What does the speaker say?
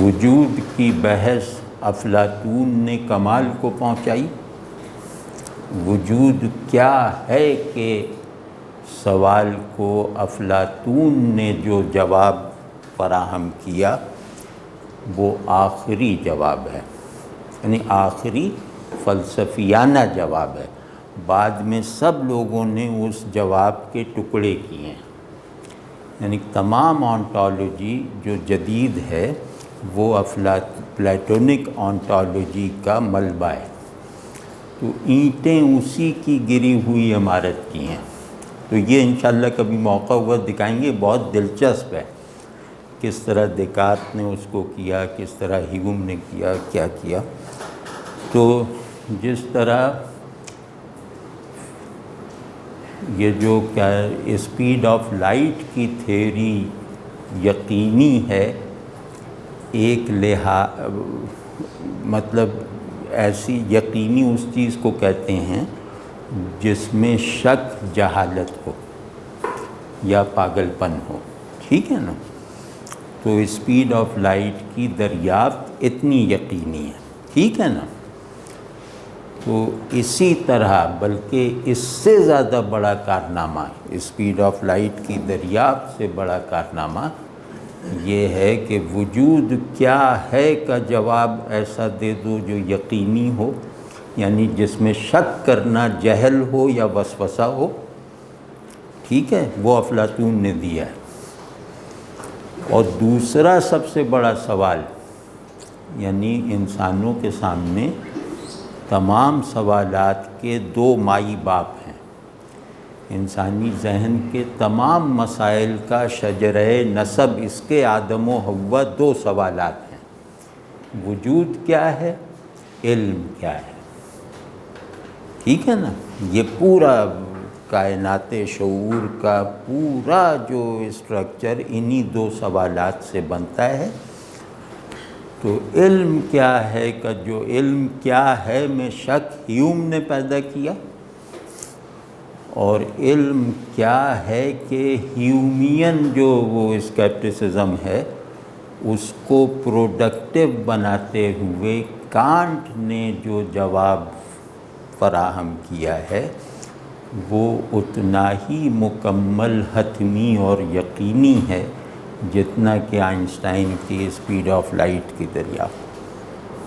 وجود کی بحث افلاطون نے کمال کو پہنچائی۔ وجود کیا ہے کہ سوال کو افلاطون نے جو جواب فراہم کیا، وہ آخری جواب ہے۔ یعنی آخری فلسفیانہ جواب ہے۔ بعد میں سب لوگوں نے اس جواب کے ٹکڑے کیے۔ ہیں یعنی تمام آنٹالوجی جو جدید ہے وہ افلا، پلیٹونک آنٹالوجی کا ملبہ ہے۔ تو اینٹیں اسی کی گری ہوئی عمارت کی ہیں۔ تو یہ انشاءاللہ کبھی موقع ہوا دکھائیں گے۔ بہت دلچسپ ہے۔ کس طرح دیکارت نے اس کو کیا، کس طرح ہیوم نے کیا کیا کیا۔ تو جس طرح یہ جو کیا اسپیڈ آف لائٹ کی تھیری یقینی ہے ایک لحا مطلب ایسی یقینی اس چیز کو کہتے ہیں جس میں شک، جہالت ہو یا پاگل پن ہو۔ ٹھیک ہے نا؟ تو اسپیڈ آف لائٹ کی دریافت اتنی یقینی ہے۔ ٹھیک ہے نا؟ تو اسی طرح، بلکہ اس سے زیادہ بڑا کارنامہ، اسپیڈ آف لائٹ کی دریافت سے بڑا کارنامہ یہ ہے کہ وجود کیا ہے کا جواب ایسا دے دو جو یقینی ہو یعنی جس میں شک کرنا جہل ہو یا وسوسہ ہو۔ ٹھیک ہے، وہ افلاطون نے دیا ہے۔ اور دوسرا سب سے بڑا سوال یعنی انسانوں کے سامنے تمام سوالات کے دو مائی باپ ہیں۔ انسانی ذہن کے تمام مسائل کا شجرہ نصب اس کے آدم و ہوا دو سوالات ہیں۔ وجود کیا ہے؟ علم کیا ہے؟ ٹھیک ہے نا؟ یہ پورا کائنات شعور کا پورا جو اسٹرکچر انہی دو سوالات سے بنتا ہے۔ تو علم کیا ہے؟ کہ جو علم کیا ہے؟ میں شک ہیوم نے پیدا کیا۔ اور علم کیا ہے کہ ہیومین جو وہ اسکیپٹسزم ہے، اس کو پروڈکٹیو بناتے ہوئے کانٹ نے جو جواب فراہم کیا ہے، وہ اتنا ہی مکمل حتمی اور یقینی ہے جتنا کہ آئنسٹائن کی اسپیڈ آف لائٹ کی دریافت۔